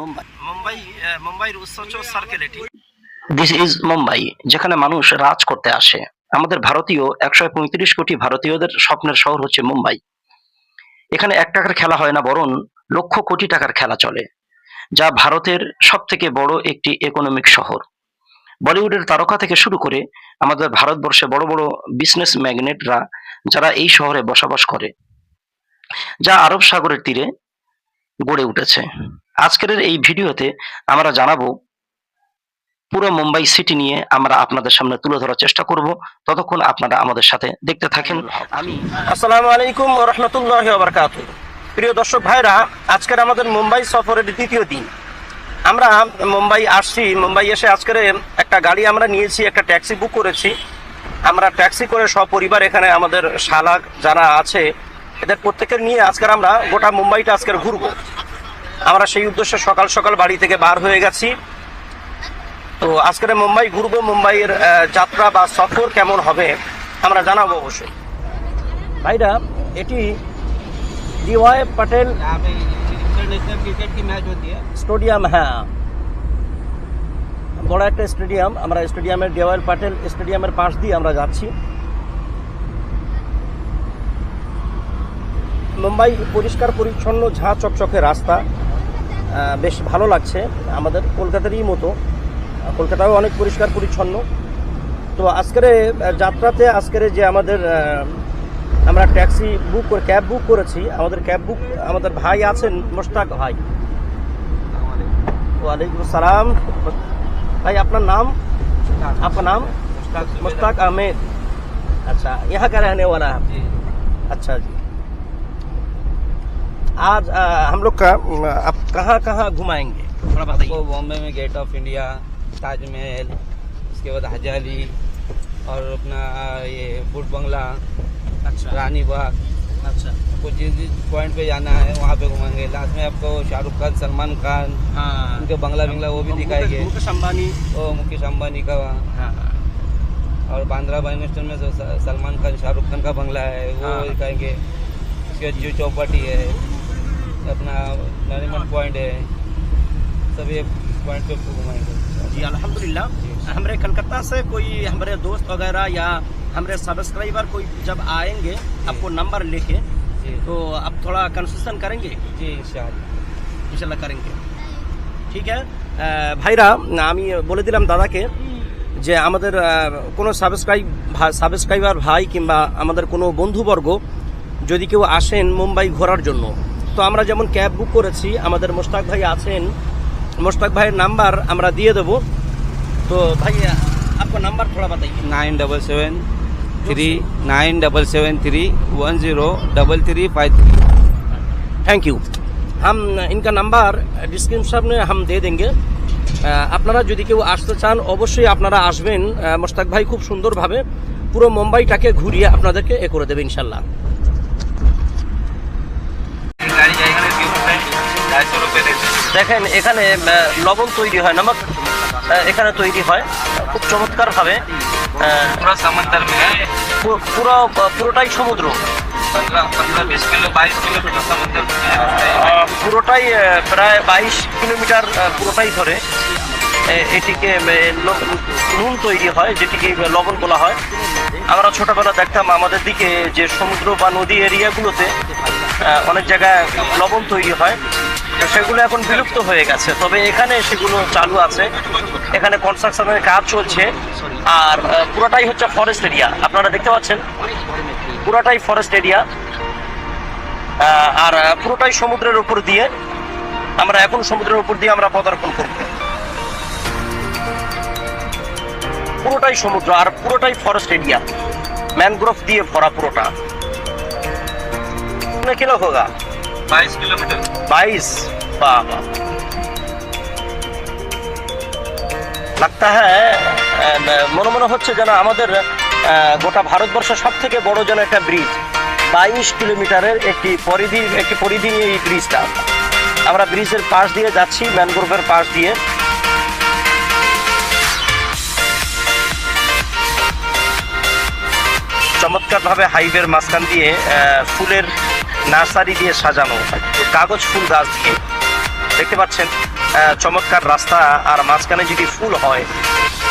মুম্বাই মুম্বাইয়ের সার্কেল এটি this is Mumbai যেখানে মানুষ রাজ করতে আসে। আমাদের ভারতীয় একশো পঁয়ত্রিশ কোটি ভারতীয়দের স্বপ্নের শহর হচ্ছে মুম্বাই। এখানে এক টাকার খেলা হয় না বরং লক্ষ কোটি টাকার খেলা চলে যা ভারতের সব থেকে বড় একটি ইকোনমিক শহর। বলিউডের তারকা থেকে শুরু করে আমাদের ভারতবর্ষে বড় বড় বিজনেস ম্যাগনেটরা যারা এই শহরে বসবাস করে যা আরব সাগরের তীরে গড়ে উঠেছে। আজকের এই ভিডিওতে আমরা জানাব পুরো মুম্বাই সিটি নিয়ে আমরা আপনাদের সামনে তুলে ধরার চেষ্টা করব। ততক্ষণ আপনারা আমাদের সাথে দেখতে থাকেন। আমি আসসালামু আলাইকুম রহমতুল্লাহ প্রিয় দর্শক ভাইরা, আজকের আমাদের মুম্বাই সফরের দ্বিতীয় দিন। আমরা মুম্বাই আসছি, মুম্বাই এসে আজকের একটা গাড়ি আমরা নিয়েছি, একটা ট্যাক্সি বুক করেছি। আমরা ট্যাক্সি করে সপরিবার এখানে আমাদের শালাক যারা আছে, এদের প্রত্যেকের নিয়ে আজকের আমরা গোটা মুম্বাইটা আজকের ঘুরবো। আমরা সেই উদ্দেশ্যে সকাল সকাল বাড়ি থেকে বার হয়ে গেছি। তো আজকের মুম্বাই ঘুরবো, মুম্বাইয়ের যাত্রা বা সফর কেমন হবে আমরা জানাব অবশ্যই। ভাইরা, এটি ডিওয়াই পটেল স্টেডিয়াম হ্যাঁ। বড় একটা স্টেডিয়াম, আমরা স্টেডিয়ামের ডিওয়াই পটেল স্টেডিয়ামের পাশ দিয়ে আমরা যাচ্ছি। মুম্বাই পরিষ্কার, পরিচ্ছন্ন, ঝা চকচকে রাস্তা। বেশ ভালো লাগছে আমাদের কলকাতারই মতো আহ, কলকাতাও অনেক পরিষ্কার পরিচ্ছন্ন তো আজকের যাত্রাতে আজকের যে আমাদের আহ, আমরা ট্যাক্সি বুক করে ক্যাব বুক করেছি আমাদের ক্যাব বুক আমাদের ভাই আছেন মোশতাক ভাই ওয়ালাইকুম সালাম भाई अपना नाम आपका नाम मुश्ताक अहमद अच्छा यहाँ का रहने वाला है जी अच्छा जी आज आ, हम लोग का आप कहाँ कहाँ घुमाएँगे? थोड़ा बताइए। बॉम्बे में गेट ऑफ़ इंडिया ताजमहल उसके बाद हजाली और अपना ये बुट बंगला अच्छा। रानी बाग अच्छा। आपको जिस जिस पॉइंट पे जाना है वहाँ पे घुमाएँगे। लास्ट में आपको शाहरुख खान सलमान खान हाँ। उनके बंगला बिंगला वो भी दिखाएँगे। मुकेश अम्बानी वो मुकेश अम्बानी का वहाँ। हाँ। और बांद्रा बाई नेशनल में सलमान खान शाहरुख खान का बंगला है वो हाँ। दिखाएँगे। उसके बाद जू चौपाटी है अपना नरीमन पॉइंट है सभी पॉइंट पे आपको घुमाएंगे जी अल्हम्दुलिल्लाह हमारे कलकत्ता से कोई हमारे दोस्त वगैरह या हमारे सब्सक्राइबर कोई जब आएंगे आपको नंबर लेके जी तो आप थोड़ा कंसेशन करेंगे जी इंशाल्लाह ইনশাল্লাহ করেনকে ঠিক আছে ভাইরা আমি বলে দিলাম দাদাকে যে আমাদের আহ, কোনো সাবস্ক্রাইব সাবস্ক্রাইবার ভাই কিংবা আমাদের কোনো বন্ধুবর্গ যদি কেউ আসেন মুম্বাই ঘোরার জন্য তো আমরা যেমন ক্যাব বুক করেছি আমাদের মোশতাক ভাই আছেন মোশতাক ভাইয়ের নাম্বার আমরা দিয়ে দেবো তো ভাই আপনার নাম্বার থোড়া বাতাইয়ে nine double seven three nine double seven three one zero double three five three thank you হাম ইনকা নাম্বার ডিসক্রিপশন में हम दे देंगे আহ, আপনারা যদি কেউ আসতে চান অবশ্যই আপনারা আসবেন আহ, মোশতাক ভাই খুব সুন্দরভাবে পুরো মুম্বাইটাকে ঘুরিয়ে আপনাদেরকে এ করে দেবে ইনশাল্লাহ দেখেন এখানে লবণ তৈরি হয়। নামক এখানে তৈরি হয়। খুব চমৎকারভাবে পুরো পুরোটাই সমুদ্র। পুরোটাই প্রায় বাইশ কিলোমিটার পুরোটাই ধরে। এটিকে নুন তৈরি হয় যেটিকে লবণ বলা হয়। আমরা ছোটবেলা দেখতাম আমাদের দিকে যে সমুদ্র বা নদী এরিয়াগুলোতে অনেক জায়গায় লবণ তৈরি হয়। সেগুলো এখন বিলুপ্ত হয়ে গেছে। তবে এখানে সেগুলো চালু আছে। এখানে কনস্ট্রাকশনের কাজ চলছে। আর পুরোটাই হচ্ছে ফরেস্ট এরিয়া আপনারা দেখতে পাচ্ছেন? পুরোটাই ফরেস্ট এরিয়া আর পুরোটাই সমুদ্রের উপর দিয়ে আমরা এখন সমুদ্রের উপর দিয়ে আমরা পদার্পণ করব। পুরোটাই সমুদ্র আর পুরোটাই ফরেস্ট এরিয়া ম্যানগ্রোভ দিয়ে ভরা পুরোটা। কিলো হোগা বাইশ কিলোমিটার। বাইশ? বাবা। লাগতা হ্যাঁ মনে মনে হচ্ছে যেন আমাদের গোটা ভারতবর্ষ সব থেকে বড় যেন একটা ব্রিজ বাইশ কিলোমিটারের একটি পরিধি একটি পরিধি নিয়ে এই ব্রিজটা আমরা ব্রিজের পাশ দিয়ে যাচ্ছি, ম্যানগ্রোভের পাশ দিয়ে। চমৎকারভাবে হাইওয়ের মাঝখান দিয়ে ফুলের নার্সারি দিয়ে সাজানো কাগজ ফুল গাছ দিয়ে। দেখতে পাচ্ছেন চমৎকার রাস্তা আর মাঝখানে যদি ফুল হয়,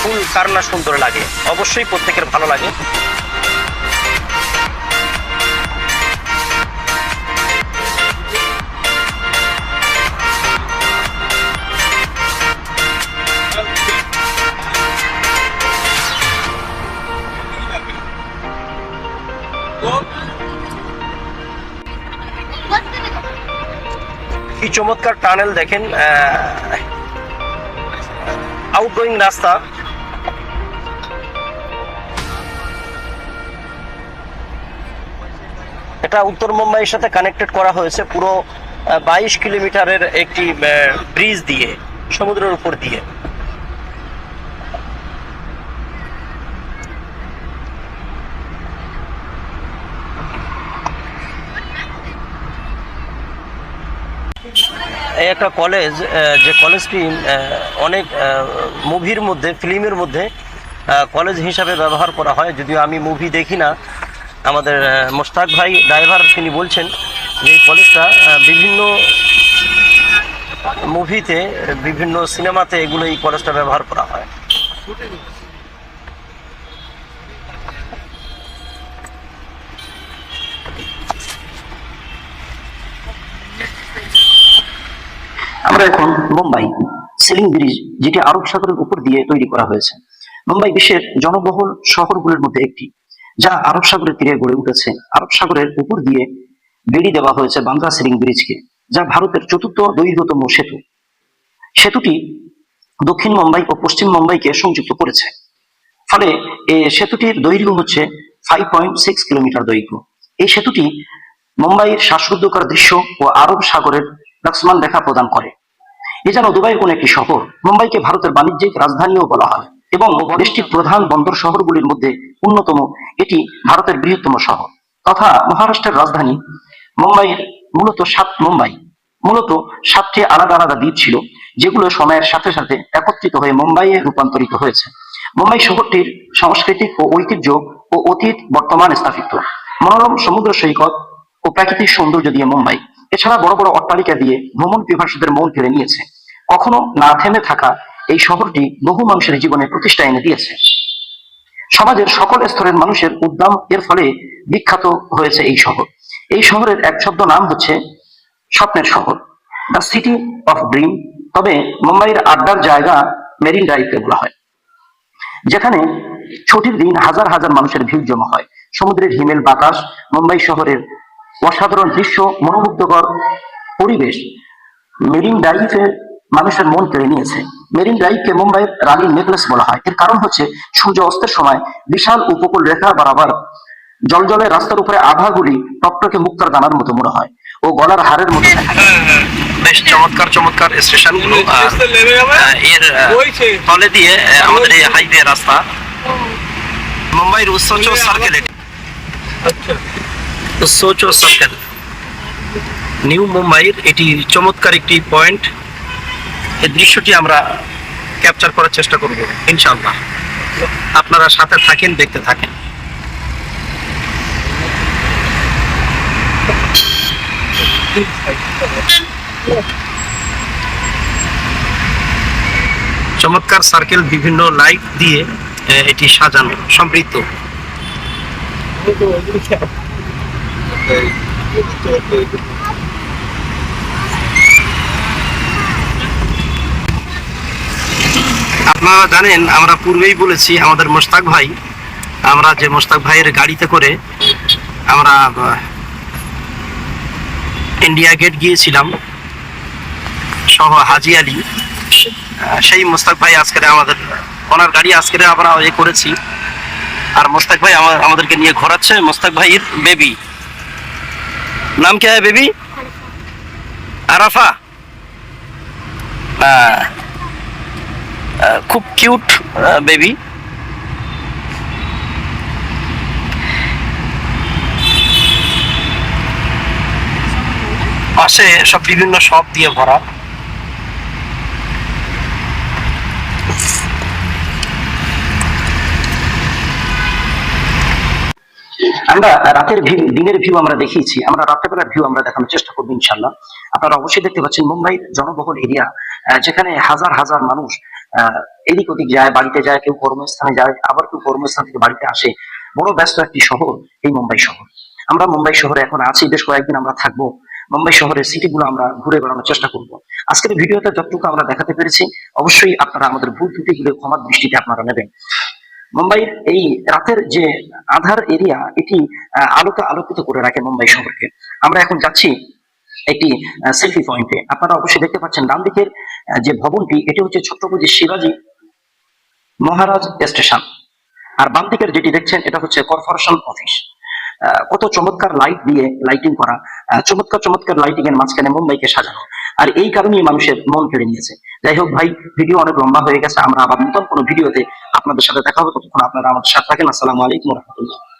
ফুল কার না সুন্দর লাগে? অবশ্যই প্রত্যেকের ভালো লাগে। কি চমৎকার টানেল দেখেন আউটগোয়িং রাস্তা। এটা উত্তর মুম্বাইয়ের সাথে কানেক্টেড করা হয়েছে পুরো বাইশ কিলোমিটারের একটি ব্রিজ দিয়ে, সমুদ্রের উপর দিয়ে। একটা কলেজ যে কলেজটি অনেক মুভির মধ্যে ফিল্মের মধ্যে কলেজ হিসাবে ব্যবহার করা হয়। যদিও আমি মুভি দেখি না আমাদের আহ, মোশতাক ভাই ড্রাইভার তিনি বলছেন যে এই কলেজটা বিভিন্ন মুভিতে বিভিন্ন সিনেমাতে এগুলো এই কলেজটা ব্যবহার করা হয়। আমরা এখন মুম্বাই সিলিং ব্রিজ, যেটি আরব সাগরের উপর দিয়ে তৈরি করা হয়েছে। মুম্বাই বিশ্বের জনবহুল শহরগুলোর মধ্যে একটি, যা আরব সাগরের তীরে গড়ে উঠেছে। আরব সাগরের উপর দিয়ে বেড়ি দেওয়া হয়েছে বাংলা সিলিং ব্রিজকে, যা ভারতের চতুর্থ দৈর্ঘ্যতম সেতু। সেতুটি দক্ষিণ মুম্বাই ও পশ্চিম মুম্বাইকে সংযুক্ত করেছে। ফলে এই সেতুটির দৈর্ঘ্য হচ্ছে ফাইভ পয়েন্ট সিক্স কিলোমিটার দৈর্ঘ্য। এই সেতুটি মুম্বাইয়ের শ্বাসরুদ্ধকর দৃশ্য ও আরব সাগরের লক্ষ্মণ রেখা প্রদান করে। এ যেন দুবাইয়ের কোন একটি শহর, মুম্বাইকে ভারতের বাণিজ্যিক রাজধানীও বলা হয় এবং দেশটির প্রধান বন্দর শহরগুলির মধ্যে অন্যতম এটি ভারতের বৃহত্তম শহর তথা মহারাষ্ট্রের রাজধানী মুম্বাইয়ের মূলত সাত মুম্বাই। মূলত সাতটি আলাদা আলাদা দ্বীপ ছিল, যেগুলো সময়ের সাথে সাথে একত্রিত হয়ে মুম্বাইয়ে রূপান্তরিত হয়েছে। মুম্বাই শহরটির সাংস্কৃতিক ও ঐতিহ্য ও অতীত বর্তমান স্থাপিত। মনোরম সমুদ্র সৈকত ও প্রাকৃতিক সৌন্দর্য দিয়ে মুম্বাই। এছাড়া বড় বড় অট্টালিকা দিয়ে ভ্রমণ পিপাসুদের মন কেড়ে নিয়েছে। কখনো না থেমে থাকা এই শহরটি বহু মানুষের জীবনে প্রতিষ্ঠা এনে দিয়েছে। সমাজের সকল স্তরের মানুষের উদ্যম এর ফলে বিখ্যাত হয়েছে এই শহর। এই শহরের এক শব্দ নাম হচ্ছে স্বপ্নের শহর, দ্য সিটি অফ ড্রিম, তবে মুম্বাইয়ের আড্ডার জায়গা মেরিন ড্রাইভকে বলা হয়। যেখানে ছুটির দিন হাজার হাজার মানুষের ভিড় জমা হয়। সমুদ্রের হিমেল বাতাস, মুম্বাই শহরের অসাধারণ দৃশ্য মনোমুগ্ধকর পরিবেশ মেরিন ড্রাইভে মানুষের মন কেড়ে নিয়েছে। মেরিন ড্রাইভকে মুম্বাইয়ের রানীর নেকলেস বলা হয়। এর কারণ হচ্ছে সূর্য অস্তের সময় বিশাল উপকূল রেখা বরাবর জল জলে রাস্তার উপরে আভাগুলি টকটকে মুক্তার দানার মতো মনে হয় ও গলার হারের মতো দেখা যায়। বেশ চমৎকার চমৎকার স্টেশনগুলো এর তলে দিয়ে আমাদের এই হাইওয়ে রাস্তা। মুম্বাইয়ের উচ্চচ সার্কেল উচ্চচ সার্কেল নিউ মুম্বাইয়ের এটি চমৎকার একটি পয়েন্ট এই দৃশ্যটি আমরা ক্যাপচার করার চেষ্টা করব, ইনশাআল্লাহ। আপনারা সাথে থাকেন, দেখতে থাকেন। চমৎকার সার্কেল বিভিন্ন লাইট দিয়ে এটি সাজানো, সমৃদ্ধ। আপনারা জানেন, আমরা পূর্বেই বলেছি, আমাদের মোশতাক ভাই, আমরা যে মোশতাক ভাইয়ের গাড়িতে করে আমরা ইন্ডিয়া গেট গিয়েছিলাম, সহ হাজি আলী সেই মোস্তাক ভাই আজকে আমাদের, ওনার গাড়ি আজকে আমরা এ করেছি। আর মোস্তাক ভাই আমা- আমাদেরকে নিয়ে ঘোরাচ্ছে মোস্তাক ভাইয়ের বেবি নাম কে হ্যাঁ বেবি? আরাফা। খুব কিউট বেবি। পাশে সব বিভিন্ন শপ দিয়ে ভরা। আমরা রাতের ভিউ, দিনের ভিউ আমরা দেখিয়েছি, আমরা রাতের বেলার ভিউ আমরা দেখানোর চেষ্টা করব ইনশাল্লাহ আপনারা অবশ্যই দেখতে পাচ্ছেন মুম্বাইয়ের জনবহুল এরিয়া যেখানে হাজার হাজার মানুষ এদিক ওদিক যায়, বাড়িতে যায়, কেউ কর্মস্থানে যায়, আবার কেউ কর্মস্থান থেকে বাড়িতে আসে। বড় ব্যস্ত একটি শহর এই মুম্বাই শহর। আমরা মুম্বাই শহরে এখন আছি, বেশ কয়েকদিন আমরা থাকব। মুম্বাই শহরের সিটিগুলো আমরা ঘুরে বেড়ানোর চেষ্টা করব। আজকের ভিডিওতে যতটুকু আমরা দেখাতে পেরেছি, অবশ্যই আপনারা আমাদের ভুল ত্রুটিগুলো ক্ষমার দৃষ্টিতে আপনারা নেবেন। মুম্বাইয়ের এই রাতের যে আধার এরিয়া, এটি আলোকে আলোকিত করে রাখে মুম্বাই শহরকে। আমরা এখন যাচ্ছি একটি সেলফি পয়েন্টে আপনারা অবশ্যই দেখতে পাচ্ছেন ডান দিকের যে ভবনটি, এটি হচ্ছে ছত্রপতি শিবাজী মহারাজ স্টেশন। আর বাম দিকের যেটি দেখছেন, এটা হচ্ছে কর্পোরেশন অফিস। কত চমৎকার লাইট দিয়ে লাইটিং করা। চমৎকার চমৎকার লাইটিং এর মাঝখানে মুম্বাইকে সাজানো। আর এই কারণেই মানুষের মন কেড়ে নিয়েছে। যাই হোক ভাই ভিডিও অনেক লম্বা হয়ে গেছে, আমরা আবার নতুন কোনো ভিডিওতে আপনাদের সাথে দেখা হবে। ততক্ষণ আপনারা আমাদের সাথে থাকেন। আসসালামু আলাইকুম রহমতুল্লাহ।